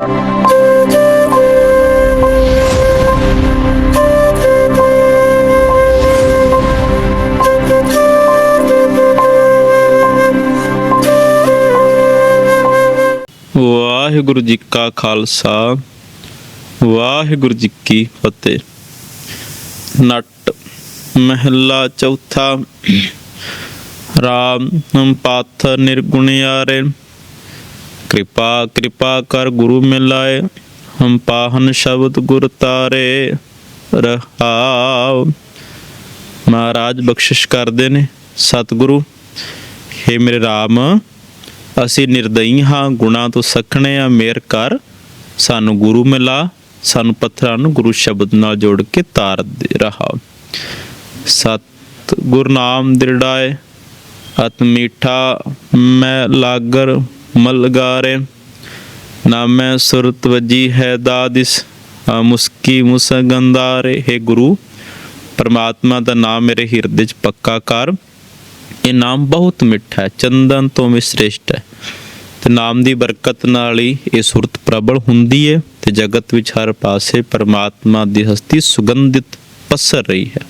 ਵਾਹਿਗੁਰੂ ਜੀ ਕਾ ਖਾਲਸਾ, ਵਾਹਿਗੁਰੂ ਜੀ ਕੀ ਫਤਿਹ। ਨਟ ਮਹਿਲਾ ਚੌਥਾ, ਰਾਮ ਹਮ ਪਾਥ ਨਿਰਗੁਣਿਆਰੇ ਕਿਰਪਾ ਕਿਰਪਾ ਕਰ ਗੁਰੂ ਮਿਲਾਏ, ਹਮ ਪਾਹਨ ਸ਼ਬਦ ਗੁਰ ਤਾਰੇ ਰਹਾਉ। ਮਹਾਰਾਜ ਬਖਸ਼ਿਸ਼ ਕਰਦੇ ਨੇ ਸਤਿਗੁਰੂ। ਹੇ ਮੇਰੇ ਰਾਮ, ਅਸੀਂ ਨਿਰਦਈ ਹਾਂ, ਗੁਣਾ ਤੋਂ ਸਖਣੇ ਆ ਮੇਰ ਕਰ। ਸਾਨੂੰ ਗੁਰੂ ਮਿਲਾ, ਸਾਨੂੰ ਪੱਥਰਾਂ ਨੂੰ ਗੁਰੂ ਸ਼ਬਦ ਨਾਲ ਜੋੜ ਕੇ ਤਾਰ ਦੇ ਰਹਾ ਸਤ ਗੁਰਨਾਮ ਦਿਰੜਾਏ, ਅਤ ਮੀਠਾ ਮੈਂ ਲਾਗਰ। ਮਲਗਾਰੇ, ਨਾਮੈ ਸੁਰਤ ਵਜੀ ਹੈ ਦਾਦਿਸ ਮੁਸਕੀ ਮੁਸਗੰਦਾਰੇ ਹੈ ਗੁਰੂ, ਪਰਮਾਤਮਾ ਦਾ ਨਾਮ ਮੇਰੇ ਹਿਰਦੇ 'ਚ ਪੱਕਾ ਕਰ। ਇਹ ਨਾਮ ਬਹੁਤ ਮਿੱਠਾ ਹੈ, ਚੰਦਨ ਤੋਂ ਵੀ ਸ੍ਰੇਸ਼ਟ ਹੈ। ਤੇ ਨਾਮ ਦੀ ਬਰਕਤ ਨਾਲ ਹੀ ਇਹ ਸੁਰਤ ਪ੍ਰਬਲ ਹੁੰਦੀ ਹੈ ਤੇ ਜਗਤ ਵਿੱਚ ਹਰ ਪਾਸੇ ਪਰਮਾਤਮਾ ਦੀ ਹਸਤੀ ਸੁਗੰਧਿਤ ਪਸਰ ਰਹੀ ਹੈ।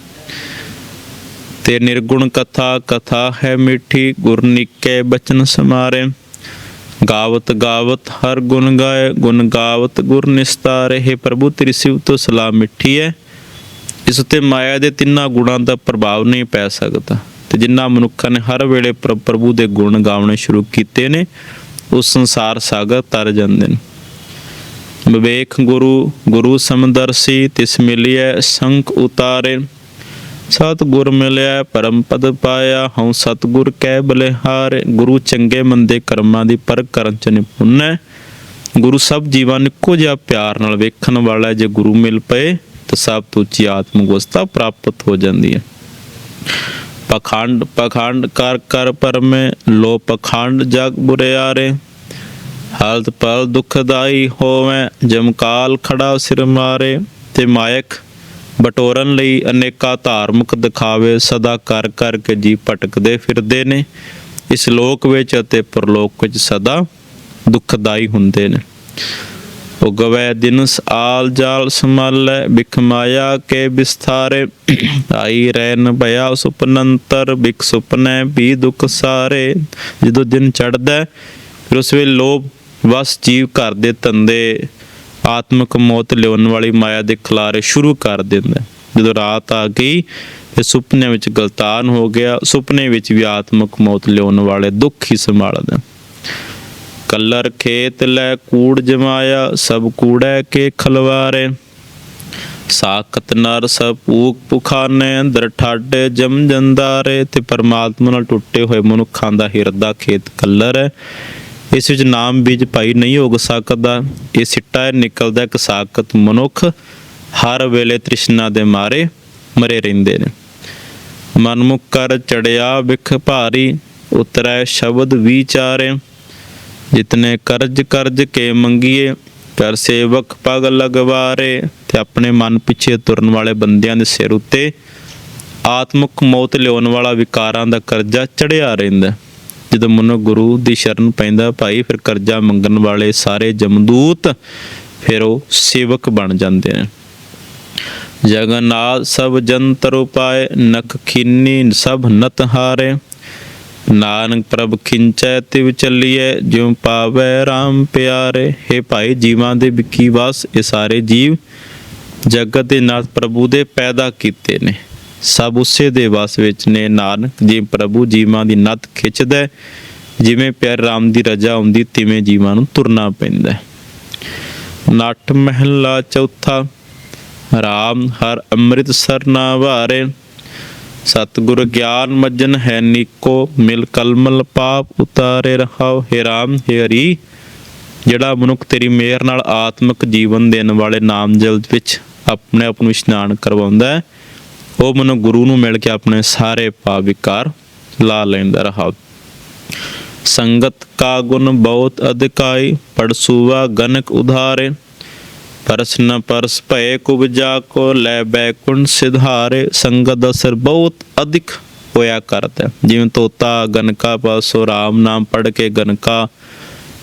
ਤੇ ਨਿਰਗੁਣ ਕਥਾ ਕਥਾ ਹੈ ਮਿੱਠੀ, ਗੁਰ ਨਿੱਕੇ ਬਚਨ ਸਮਾਰੇ। ਗਾਵਤ ਗਾਵਤ ਹਰ ਗੁਣ ਗਾਏ, ਗੁਣ ਗਾਵਤ ਗੁਰ ਨਿਸਤਾਰੇ ਪ੍ਰਭੂ ਤੇਰੀ ਸਿਫਤ ਸਲਾਮ ਮਿੱਠੀ ਹੈ। ਇਸ ਉਤੇ ਮਾਇਆ ਦੇ ਤਿੰਨਾਂ ਗੁਣਾਂ ਦਾ ਪ੍ਰਭਾਵ ਨਹੀਂ ਪੈ ਸਕਦਾ। ਤੇ ਜਿਨ੍ਹਾਂ ਮਨੁੱਖਾਂ ਨੇ ਹਰ ਵੇਲੇ ਪ੍ਰ- ਪ੍ਰਭੂ ਦੇ ਗੁਣ ਗਾਉਣੇ ਸ਼ੁਰੂ ਕੀਤੇ ਨੇ, ਉਹ ਸੰਸਾਰ ਸਾਗਰ ਤਰ ਜਾਂਦੇ ਨੇ। ਵਿਵੇਕ ਗੁਰੂ ਗੁਰੂ ਸਮਦਰਸੀ ਤਿਸ ਮਿਲਿਐ ਸੰਖ ਉਤਾਰੇ। ਸਤਗੁਰ ਮਿਲਿਆ, ਪਰਮ ਪਦ ਪਾਇਆ, ਹਉ ਸਤਗੁਰ ਕਹਿ ਬਲਿਹਾਰੇ, ਗੁਰੂ ਚੰਗੇ ਮੰਦੇ ਕਰਮਾਂ ਦੀ ਪਰਖ ਕਰਨ ਚ ਨਿਪੁੰਨ। ਹੈ ਗੁਰੂ ਸਭ ਜੀਵਾਂ ਨੂੰ ਇੱਕੋ ਜਿਹਾ ਪਿਆਰ ਨਾਲ ਵੇਖਣ ਵਾਲਾ ਜੇ ਗੁਰੂ ਮਿਲ ਪਏ, ਤਾਂ ਸਭ ਤੋਂ ਉੱਚੀ ਆਤਮ ਅਵਸਥਾ ਪ੍ਰਾਪਤ ਹੋ ਜਾਂਦੀ ਹੈ। ਪਖੰਡ ਪਖੰਡ ਕਰ ਕਰ ਪਰਮੇ, ਲੋ ਪਖੰਡ ਜਗ ਬੁਰਿਆਰੇ। ਹਾਲਤ ਪਲ ਦੁਖਦਾਈ ਹੋਵੇ ਜਮਕਾਲ ਖੜਾ ਸਿਰ ਮਾਰੇ, ਤੇ ਮਾਇਕ ਬਟੋਰਨ ਲਈ ਅਨੇਕਾਂ ਧਾਰਮਿਕ ਦਿਖਾਵੇ ਸਦਾ ਕਰ ਕਰ ਕੇ ਜੀ ਭਟਕਦੇ ਫਿਰਦੇ ਨੇ। ਇਸ ਲੋਕ ਵਿੱਚ ਅਤੇ ਪਰਲੋਕ ਵਿੱਚ ਸਦਾ ਦੁਖਦਾਈ ਹੁੰਦੇ ਨੇ। ਉਹ ਗਵੈ ਦਿਨਸ ਆਲ ਜਾਲ ਸੰਭਾਲੈ ਬਿਖ ਮਾਇਆ ਕੇ ਵਿਸਥਾਰੇ। ਆਈ ਰਹਿਨ ਭਇਆ ਸੁਪਨੰਤਰ ਬਿਖ ਸੁਪਨੈ ਵੀ ਦੁਖ ਸਾਰੇ। ਜਦੋਂ ਦਿਨ ਚੜਦਾ ਫਿਰ ਉਸ ਵੇਲੇ ਲੋਭ ਵਸ ਜੀਵ ਘਰ ਦੇ ਧੰਦੇ ਆਤਮਿਕ ਮੌਤ ਲਿਆਉਣ ਵਾਲੀ ਮਾਇਆ ਦੇ ਖਿਲਾਰੇ ਸ਼ੁਰੂ ਕਰ ਦਿੰਦਾ ਜਦੋਂ ਰਾਤ ਆ ਗਈ ਫਿਰ ਸੁਪਨੇ ਵਿੱਚ ਗਲਤਾਨ ਹੋ ਗਿਆ, ਸੁਪਨੇ ਵਿੱਚ ਵੀ ਆਤਮਿਕ ਮੌਤ ਲਿਆਉਣ ਵਾਲੇ ਦੁੱਖ ਹੀ ਸੰਭਾਲਦਾ ਕਲਰ ਖੇਤ ਲੈ ਕੂੜ ਜਮਾਇਆ, ਸਭ ਕੂੜੈ ਕੇ ਖਲਵਾਰੇ। ਸਾਖਤ ਨਰ ਸਭ ਪੂਕ ਪੁਖਾਨੇ, ਅੰਦਰ ਠਾਡੇ ਜਮ ਜੰਦਾਰੇ। ਤੇ ਪਰਮਾਤਮਾ ਨਾਲ ਟੁੱਟੇ ਹੋਏ ਮਨੁੱਖਾਂ ਦਾ ਹਿਰਦਾ ਖੇਤ ਕਲਰ ਹੈ। ਇਸ ਵਿੱਚ ਨਾਮ ਬੀਜ ਭਾਈ ਨਹੀਂ ਉਗ ਸਕਦਾ। ਇਹ ਸਿੱਟਾ ਨਿਕਲਦਾ ਇੱਕ ਸਾਖਤ ਮਨੁੱਖ ਹਰ ਵੇਲੇ ਤ੍ਰਿਸ਼ਨਾ ਦੇ ਮਾਰੇ ਮਰੇ ਰਹਿੰਦੇ ਨੇ। ਮਨਮੁਖ ਕਰ ਚੜਿਆ ਵਿਖ ਭਾਰੀ, ਉਤਰੈ ਸ਼ਬਦ ਵਿਚਾਰੇ। ਜਿਤਨੇ ਕਰਜ ਕਰਜ ਕੇ ਮੰਗੀਏ ਕਰ ਸੇਵਕ ਪਗ ਲਗਵਾਰੇ। ਤੇ ਆਪਣੇ ਮਨ ਪਿੱਛੇ ਤੁਰਨ ਵਾਲੇ ਬੰਦਿਆਂ ਦੇ ਸਿਰ ਉੱਤੇ ਆਤਮਿਕ ਮੌਤ ਲਿਆਉਣ ਵਾਲਾ ਵਿਕਾਰਾਂ ਦਾ ਕਰਜ਼ਾ ਚੜਿਆ ਰਹਿੰਦਾ। ਜਦੋਂ ਮਨੁ ਗੁਰੂ ਦੀ ਸ਼ਰਨ ਪੈਂਦਾ, ਭਾਈ ਫਿਰ ਕਰਜ਼ਾ ਮੰਗਣ ਵਾਲੇ ਸਾਰੇ ਜਮਦੂਤ ਫਿਰ ਉਹ ਸੇਵਕ ਬਣ ਜਾਂਦੇ ਨੇ। ਜਗਨਨਾਥ ਸਭ ਜੰਤਰ ਉਪਾਏ ਨਖ ਖਿੰਨੀ ਸਭ ਨਤ ਹਾਰੇ। ਨਾਨਕ ਪ੍ਰਭ ਖਿੰਚੈ ਤਿਵ ਚੱਲੀਐ, ਜਿਉ ਪਾਵੈ RAM ਪਿਆਰੇ। हे ਭਾਈ ਜੀਵਾਂ ਦੇ ਵਿਕੀ ਵਸ, ਇਹ ਸਾਰੇ ਜੀਵ ਜਗਤ ਦੇ ਨਾਥ ਪ੍ਰਭੂ ਦੇ ਪੈਦਾ ਕੀਤੇ ਨੇ। ਸਭ ਉਸੇ ਦੇ ਵਸ ਵਿੱਚ ਨੇ ਨਾਨਕ, ਜੀ ਪ੍ਰਭੂ ਜੀਵਾਂ ਦੀ ਨਤ ਖਿੱਚਦਾ ਜਿਵੇਂ ਪਿਆਰ ਰਾਮ ਦੀ ਰਜਾ ਹੁੰਦੀ, ਤਿਵੇਂ ਜੀਵਾਂ ਨੂੰ ਤੁਰਨਾ ਪੈਂਦਾ ਹੈ। ਮਹਿਲਾ ਚੌਥਾ, ਰਾਮ ਹਰ ਅੰਮ੍ਰਿਤ ਸਰਨਾ ਵਾਰੇ ਸਤਿਗੁਰ ਗਿਆਨ ਮੱਜਨ ਹੈ ਨੀਕੋ, ਮਿਲ ਕਲਮਲ ਪਾਪ ਉਤਾਰੇ ਰਹਾਉ ਹੈ ਰਾਮ, ਹੈ ਹਰੀ, ਜਿਹੜਾ ਮਨੁੱਖ ਤੇਰੀ ਮਿਹਰ ਨਾਲ ਆਤਮਿਕ ਜੀਵਨ ਦੇਣ ਵਾਲੇ ਨਾਮ ਜਲ ਵਿੱਚ ਆਪਣੇ ਆਪ ਨੂੰ ਇਸ਼ਨਾਨ ਕਰਵਾਉਂਦਾ ਹੈ ਉਹ ਮਨੁ ਗੁਰੂ ਨੂੰ ਮਿਲ ਕੇ ਆਪਣੇ ਸਾਰੇ ਪਾਪ ਵਿਕਾਰ ਲਾ ਲੈਂਦਾ ਰਹਾ। ਸੰਗਤ ਕਾ ਗੁਣ ਬਹੁਤ ਅਧਿਕਾਈ ਪੜਸੂਆ ਗਨਕ ਉਧਾਰੇ। ਪਰਸ ਨ ਪਰਸ ਭਏ ਕੁਬਜਾ ਕੋ ਲੈ ਬੈਕੁੰਡ ਸਿਧਾਰੇ। ਸੰਗਤ ਦਾ ਅਸਰ ਬਹੁਤ ਅਧਿਕ ਹੋਇਆ ਕਰਦਾ। ਜਿਵੇਂ ਤੋਤਾ ਗਨਕਾ ਪਾਸੋਂ ਰਾਮ ਨਾਮ ਪੜ ਕੇ ਗਨਕਾ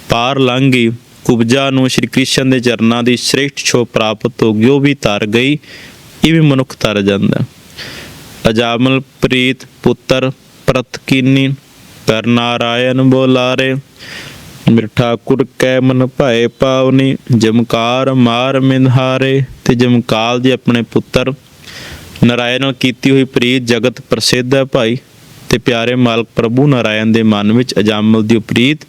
ਪਾਰ ਲੰਘੀ ਕੁਬਜਾ ਨੂੰ ਸ਼੍ਰੀ ਕ੍ਰਿਸ਼ਨ ਦੇ ਚਰਨਾਂ ਦੀ ਸ੍ਰੇਸ਼ਟ ਛੋ ਪ੍ਰਾਪਤ ਹੋ ਗਈ ਉਹ ਵੀ ਤਰ ਗਈ। ਇਹ ਵੀ ਮਨੁੱਖ ਤਰ ਜਾਂਦਾ। ਅਜਾਮਲ ਪ੍ਰੀਤ ਪੁੱਤਰ ਪ੍ਰਤਕੀਨੀ ਕਰ ਨਾਰਾਇਣ ਬੋਲਾਰੇ ਮੇਰੇ ਠਾਕੁਰ ਕੈ ਮਨ ਭਾਏ ਪਾਵਨੀ, ਜਮਕਾਰ ਮਾਰ ਮਿੰਹਾਰੇ ਤੇ ਜਮਕਾਲ ਦੇ ਆਪਣੇ ਪੁੱਤਰ। ਨਾਰਾਇਣ ਨਾਲ ਕੀਤੀ ਹੋਈ ਪ੍ਰੀਤ ਜਗਤ ਪ੍ਰਸਿੱਧ ਹੈ ਭਾਈ ਤੇ ਪਿਆਰੇ ਮਾਲਕ ਪ੍ਰਭੂ ਨਾਰਾਇਣ ਦੇ ਮਨ ਵਿੱਚ ਅਜਾਮਲ ਦੀ ਪ੍ਰੀਤ